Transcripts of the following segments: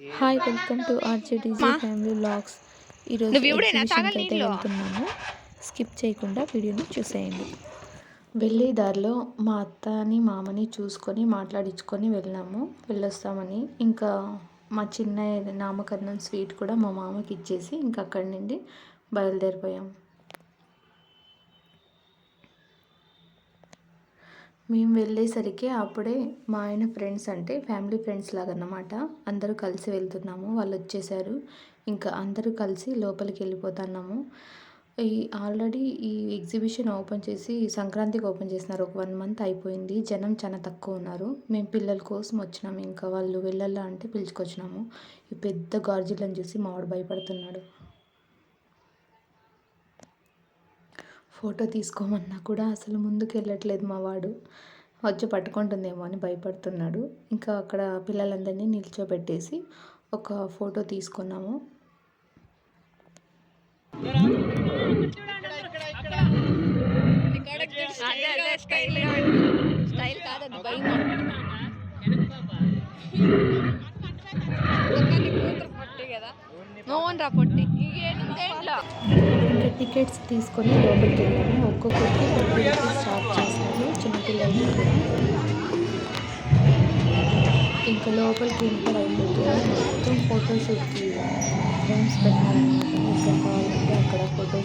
Hi welcome to R J D G family vlogs ఈరోజు ఎగ్జిబిషన్కి అయితే? వెళ్తున్నాము స్కిప్ చేయకుండా వీడియోని చూసేయండి. వెళ్ళే దారిలో మా అత్తని మామని చూసుకొని మాట్లాడించుకొని వెళ్ళాము. వెళ్ళొస్తామని ఇంకా మా చిన్న నామకరణం స్వీట్ కూడా మా మామకి ఇచ్చేసి ఇంకా అక్కడి నుండి బయలుదేరిపోయాము మేము వెళ్ళేసరికి అప్పుడే మా ఆయన ఫ్రెండ్స్ అంటే ఫ్యామిలీ ఫ్రెండ్స్ లాగా అన్నమాట అందరూ కలిసి వెళ్తున్నాము వాళ్ళు వచ్చేసారు. ఇంకా అందరూ కలిసి లోపలికి వెళ్ళిపోతున్నాము. ఈ ఆల్రెడీ ఈ ఎగ్జిబిషన్ ఓపెన్ చేసి సంక్రాంతికి ఓపెన్ చేసినారు. ఒక వన్ మంత్ అయిపోయింది. జనం చాలా తక్కువ ఉన్నారు. మేము పిల్లల కోసం వచ్చినాము. ఇంకా వాళ్ళు వెళ్ళాలా అంటే పిలుచుకొచ్చినాము. ఈ పెద్ద గార్జిలను చూసి మావాడు భయపడుతున్నాడు. ఫోటో తీసుకోమన్నా కూడా అసలు ముందుకు వెళ్ళట్లేదు మా వాడు. వచ్చి పట్టుకుంటుందేమో అని భయపడుతున్నాడు. ఇంకా అక్కడ పిల్లలందరినీ నిల్చోబెట్టేసి ఒక ఫోటో తీసుకున్నాము. స్టైల్ కాదు భయం పొట్టి కదా. నోన్ రా పొట్టి. ఇంకేంటి టికెట్స్ తీసుకొని లోపలికి వెళ్ళాము. ఒక్కొక్కరికి ట్వంటీ రూపీస్ స్టార్ట్ చేశారు. చిన్నపిల్లలకి కూడా. ఇంకా లోపలికి ఎంటర్ అయిపోతుంది మొత్తం ఫోటోషూట్కి ఫ్రేమ్స్ పెట్టారనమాట ఎక్కడ కావాలంటే అక్కడ ఫోటో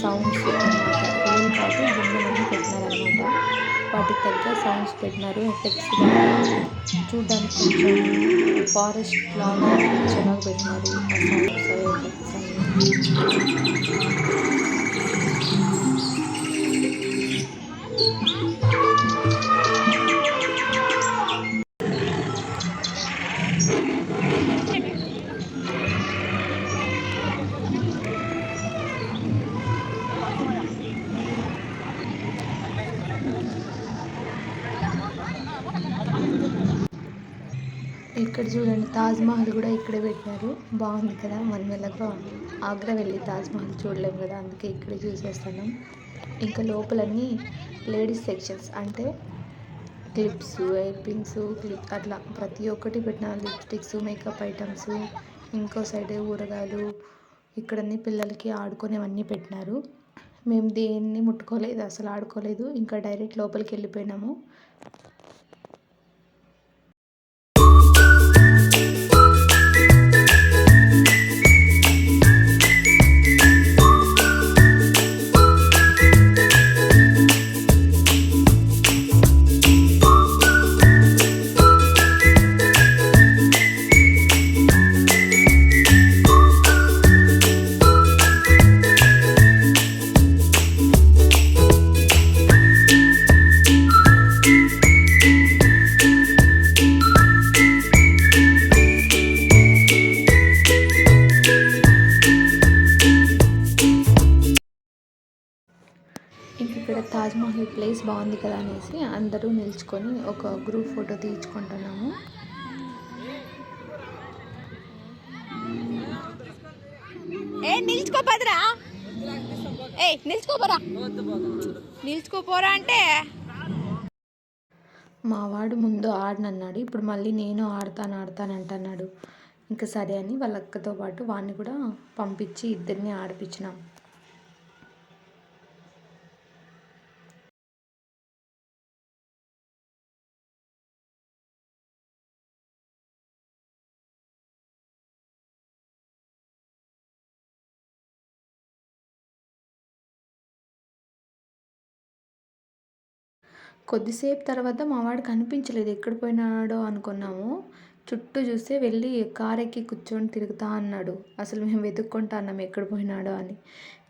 సౌండ్స్ అనమాట రియల్ కాదు బొమ్మలన్నీ పెట్టినారనమాట వాటికి తగ్గ సౌండ్స్ పెట్టినారు ఎఫెక్ట్స్ చూడడానికి కొంచెం ఫారెస్ట్ లాగా అనిపించేలాగా పెట్టినారు. ఆ సౌండ్స్ ఎఫెక్ట్స్ అన్నీ ఇక్కడ చూడండి తాజ్మహల్ కూడా ఇక్కడే పెట్టినారు. బాగుంది కదా? మనం ఎలాగో ఆగ్రా వెళ్ళి తాజ్మహల్ చూడలేము కదా? అందుకే ఇక్కడే చూసేస్తున్నాం. ఇంకా లోపలన్నీ లేడీస్ సెక్షన్స్ అంటే క్లిప్స్ ఎయిర్ క్లిప్ అట్లా ప్రతి ఒక్కటి పెట్టిన లిప్స్టిక్స్ మేకప్ ఐటమ్స్ ఇంకో సైడ్ ఊరగాయలు ఇక్కడన్నీ పిల్లలకి ఆడుకునేవన్నీ పెట్టినారు. మేము దేన్ని ముట్టుకోలేదు అసలు ఆడుకోలేదు. ఇంకా డైరెక్ట్ లోపలికి వెళ్ళిపోయినాము. తాజ్మహల్ ప్లేస్ బాగుంది కదా అనేసి అందరూ నిల్చుకొని ఒక గ్రూప్ ఫోటో తీయించుకుంటున్నాము. ఏ నిల్చుకోపదరా ఏ నిల్చుకోపోరా నిల్చుకోపోరా అంటే. మా వాడు ముందు ఆడనన్నాడు ఇప్పుడు మళ్ళీ నేను ఆడతాను ఆడతాను అంటున్నాడు. ఇంకా సరే అని వాళ్ళ అక్కతో పాటు వాడిని కూడా పంపించి ఇద్దరిని ఆడిపించినాం. కొద్దిసేపు తర్వాత మా వాడు కనిపించలేదు. ఎక్కడ పోయినాడో అనుకున్నాము. చుట్టూ చూస్తే వెళ్ళి కార్ ఎక్కి కూర్చొని తిరుగుతా అన్నాడు. అసలు మేము వెతుక్కుంటా అన్నాం ఎక్కడ పోయినాడో అని.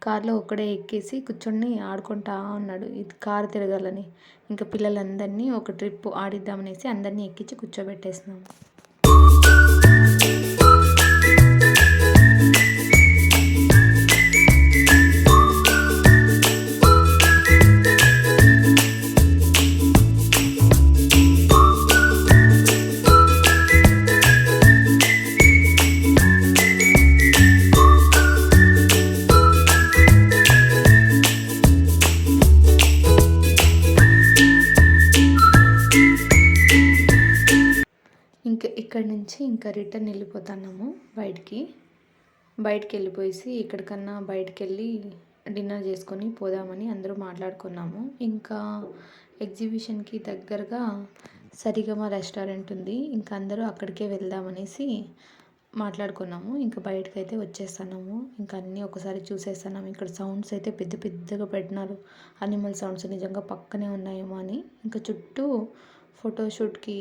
కార్లో ఒక్కడే ఎక్కేసి కూర్చొని ఆడుకుంటా ఉన్నాడు ఇది కారు తిరగాలని. ఇంకా పిల్లలందరినీ ఒక ట్రిప్ ఆడిద్దామనేసి అందరినీ ఎక్కించి కూర్చోబెట్టేసినాం. ఇక్కడి నుంచి ఇంకా రిటర్న్ వెళ్ళిపోతున్నాము బయటికి. బయటికి వెళ్ళిపోయేసి ఎక్కడికన్నా బయటికి వెళ్ళి డిన్నర్ చేసుకొని పోదామని అందరూ మాట్లాడుకున్నాము. ఇంకా ఎగ్జిబిషన్కి దగ్గరగా సరిగమ రెస్టారెంట్ ఉంది. ఇంకా అందరూ అక్కడికే వెళ్దామనేసి మాట్లాడుకున్నాము. ఇంకా బయటకు అయితే వచ్చేస్తున్నాము. ఇంకా అన్నీ ఒకసారి చూసేస్తున్నాము. ఇక్కడ సౌండ్స్ అయితే పెద్ద పెద్దగా పెట్టినారు. అనిమల్ సౌండ్స్ నిజంగా పక్కనే ఉన్నాయేమో అని. ఇంకా చుట్టూ ఫోటోషూట్కి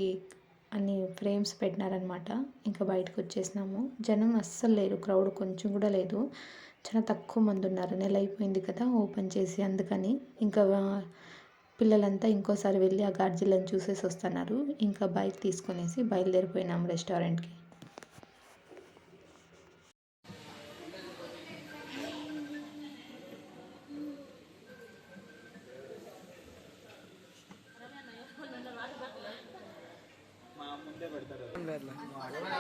అన్ని ఫ్రేమ్స్ పెట్టినారనమాట ఇంకా బయటకు వచ్చేసినాము. జనం అస్సలు లేరు. క్రౌడ్ కొంచెం కూడా లేదు. చాలా తక్కువ మంది ఉన్నారు. నెల అయిపోయింది కదా ఓపెన్ చేసి అందుకని. ఇంకా పిల్లలంతా ఇంకోసారి వెళ్ళి ఆ గార్జిలను చూసేసి వస్తున్నారు. ఇంకా బైక్ తీసుకునేసి బయలుదేరిపోయినాం రెస్టారెంట్కి.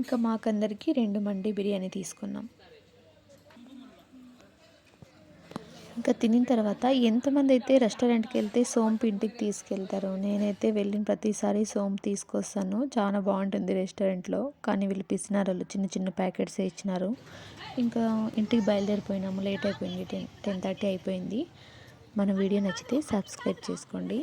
ఇంకా మాకందరికీ రెండు మండి బిర్యానీ తీసుకున్నాం. ఇంకా తినిన తర్వాత ఎంతమంది అయితే రెస్టారెంట్కి వెళ్తే సోంపు ఇంటికి తీసుకెళ్తారు నేనైతే వెళ్ళిన ప్రతిసారి సోంపు తీసుకొస్తాను. చాలా బాగుంటుంది రెస్టారెంట్లో. కానీ వీళ్ళు పిసినారు చిన్న చిన్న ప్యాకెట్స్ ఇచ్చినారు. ఇంకా ఇంటికి బయలుదేరిపోయినాము. లేట్ అయిపోయింది. టెన్ టెన్ థర్టీ అయిపోయింది. మన వీడియో నచ్చితే సబ్స్క్రైబ్ చేసుకోండి.